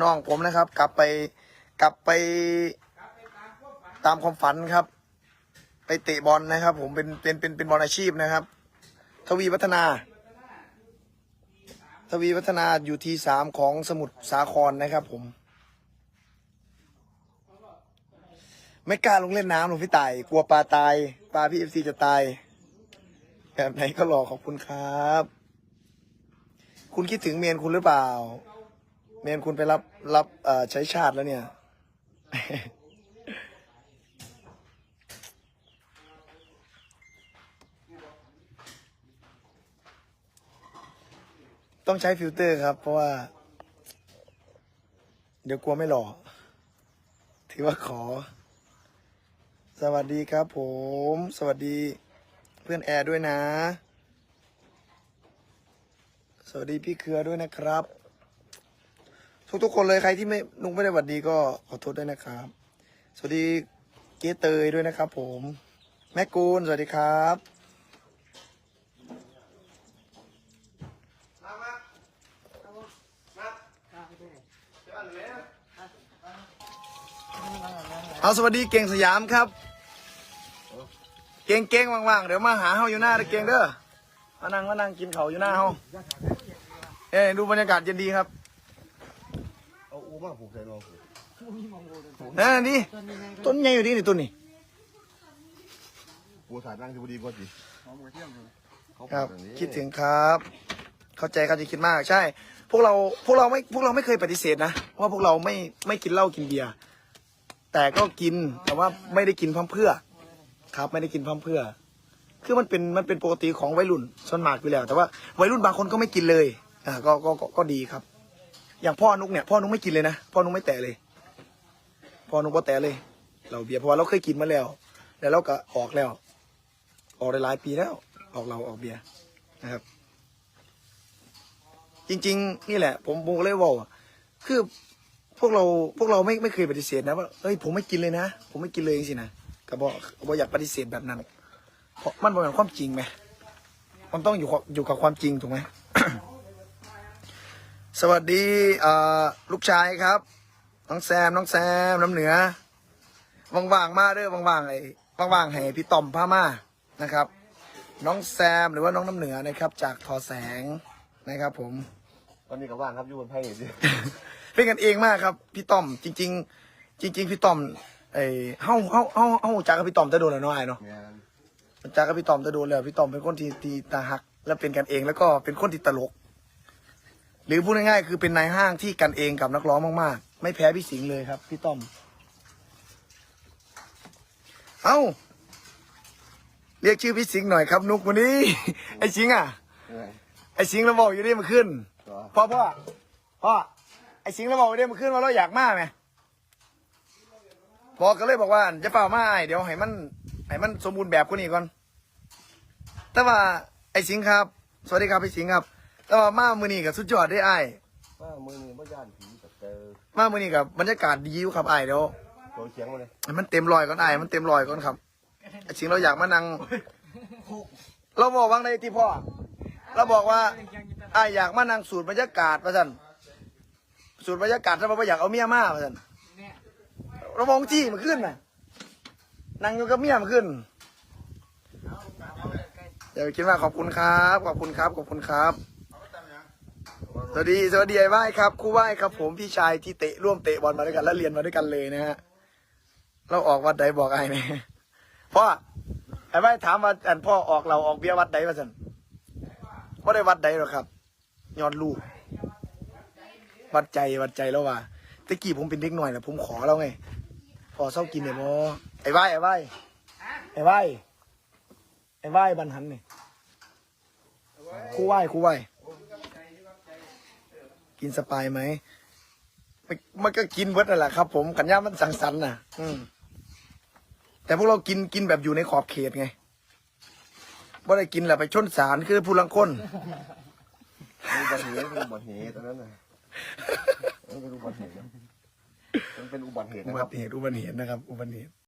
น้องผมนะครับ กลับไปกลับไปตามความฝันครับ ไปเตะบอลนะครับ ผมเป็นเป็นเป็นเป็นบอลอาชีพนะครับ ทวีวัฒนา ทวีวัฒนาอยู่ทีสามของสมุทรสาครนะครับ ผม ไม่กล้าลงเล่นน้ำหรอกพี่ตาย กลัวปลาตาย ปลาพี่เอฟซีจะตาย แบบไหนก็รอขอบคุณครับ คุณคิดถึงเมียนคุณหรือเปล่า มนคุณไปรับรับใช้ชาติแล้วเนี่ย ต้องใช้ฟิลเตอร์ครับ เพราะว่า เดี๋ยวกลัวไม่หล่อ ถือว่าขอ สวัสดีครับผม สวัสดีเพื่อนแอร์ด้วยนะ สวัสดีพี่เครือด้วยนะครับ ทุกๆคนเลยใครที่ไม่นุงไม่ได้หวัดดีก็ขอโทษด้วยนะครับ สวัสดีเก๊เตยด้วยนะครับ ผม แม่กูลสวัสดีครับเอาสวัสดีเก่งสยามครับ เก่งเก่งว่างๆเดี๋ยวมาหาเฮาอยู่หน้าเด้อเก่งเด้อมานั่งมานั่งกินเขาวอยู่หน้าเฮาเอ้ดูบรรยากาศเย็นดีครับ มาผูกใส่รองผูกนั่นนี่ต้นใหญ่อยู่ดีนี่ต้นนี่ปูสายนั่งที่บุรีก็ดีครับคิดถึงครับ เข้าใจครับจะคิดมากใช่ พวกเราพวกเราไม่พวกเราไม่เคยปฏิเสธนะว่าพวกเราไม่ไม่กินเหล้ากินเบียร์แต่ก็กินแต่ว่าไม่ได้กินพร่ำเพื่อ ครับ ไม่ได้กินพร่ำเพื่อ คือมันเป็นมันเป็นปกติของวัยรุ่นส่วนมากอยู่แล้ว แต่ว่าวัยรุ่นบางคนก็ไม่กินเลยอ่าก็ก็ก็ดีครับ อย่างพ่อนุกเนี่ยพ่อนุกไม่กินเลยนะพ่อนุกไม่แตะเลย พ่อนุกก็แตะเลย เราเบียร์เพราะว่าเราเคยกินมาแล้ว แล้วเราก็ออกแล้ว ออกได้หลายปีแล้ว ออกเราออกเบียร์นะครับ จริง ๆ นี่แหละ ผมผมก็เลยว่าคือพวกเราพวกเราไม่ไม่เคยปฏิเสธนะว่าเฮ้ยผมไม่กินเลยนะ ผมไม่กินเลยจริงๆนะก็บอกบอกอยากปฏิเสธแบบนั้นเพราะมันเป็นความจริงไหมมันต้องอยู่กับอยู่กับความจริงถูกไหม สวัสดีเอ่อลูกชายครับ น้องแซม น้องแซม น้ำเหนือ ว่างๆ มาเด้อ ว่างๆไอ้ว่างๆให้พี่ต่อมพามา นะครับ น้องแซมหรือว่าน้องน้ำเหนือนะครับ จากทอแสงนะครับ ผม ตอนนี้ก็ว่างครับอยู่บนไพ่ดิเป็นกันเองมากครับ พี่ต้อม จริง ๆ จริง ๆ พี่ต้อมไอ้เฮาเฮาเฮาเฮารู้จักกับพี่ต้อมจะโดนแล้วเนาะไอ้เนาะเนี่ยรู้จักกับพี่ต้อมจะโดนแล้ว พี่ต้อมเป็นคนที่ที่ตาหัก และเป็นกันเอง แล้วก็เป็นคนที่ตลก หรือพูดง่ายๆคือเป็นนายห้างที่กันเองกับนักร้องมากๆ ไม่แพ้พี่สิงห์เลยครับ พี่ต้อม เอ้า เรียกชื่อพี่สิงห์หน่อยครับ นุกวันนี้ ไอ้สิงห์อะ ไอ้สิงห์เราบอกอยู่นี่มาขึ้นพ่อพ่อพ่อไอ้สิงห์เราบอกว่าเดี๋ยมันขึ้นว่าเราอยากมากไหมบอกก็เลยบอกว่าจะเปล่ามาไอ้เดี๋ยวให้มันให้มันสมบูรณ์แบบกว่านี้ก่อน แต่ว่าไอ้สิงห์ครับ สวัสดีครับไอ้สิงห์ครับ แต่ว่ามามือนี้กับสุดยอดได้ไอ้ายว่ามือนี่ไม่ย่านผีแต่เจอมามือนี้กับบรรยากาศดีอยู่ครับไอ้ายเดี๋ยวตัวเขียงมาเลยให้มันเต็มรอยก่อนไอ้ายมันเต็มรอยก่อนครับไอ้สิงห์เราอยากมานั่งเราบอกว่าในที่พ่อเราบอกว่าไอ้ายอยากมานั่งสูตรบรรยากาศประจันสูตรบรรยากาศถ้าว่าอยากเอาเมียมาประจันเรามองจี้มันขึ้นน่ะนั่งอยู่กับเมียมันขึ้น เดี๋ยวคิดว่าขอบคุณครับ ขอบคุณครับ ขอบคุณครับ สวัสดีสวัสดีไอ้ไหว้ครับครูไหว้ครับ ผมพี่ชายที่เตะร่วมเตะบอลมาด้วยกันและเรียนมาด้วยกันเลยนะฮะเราออกวัดใดบอกไอ้ไหมพ่อไอ้ไหว้ถามว่าอันพ่อออกเราออกเบี้ยวัดใดมาสันว่าได้วัดใดหรอกครับย้อดลูกวัดใจวัดใจแล้วว่าตะกี้ผมเป็นเด็กหน่อยนะผมขอแล้วไงพอเศร้ากินเนี่ยโมไอ้ไหวไอ้ไหวไอ้ไหวไอ้ไหวบันหันเนี่ยคู่ไหวคู่ไหว กินสปายไหมมันมันก็กินเบิดนั่นแหละครับ ผมกันย่ามันสังสรรค์น่ะ อืมแต่พวกเรากินกินแบบอยู่ในขอบเขตไงบ่ได้กินแหละไปชนสารคือผู้ลังคนมีอุบัติเหตุเป็นอุบัติเหตุตอนนั้นน่ะมันเป็นอุบัติเหตุนะมันเป็นอุบัติเหตุอุนะคบัรับ ติเหตุอุบัติเหตุนะครับ อุบัติเหตุ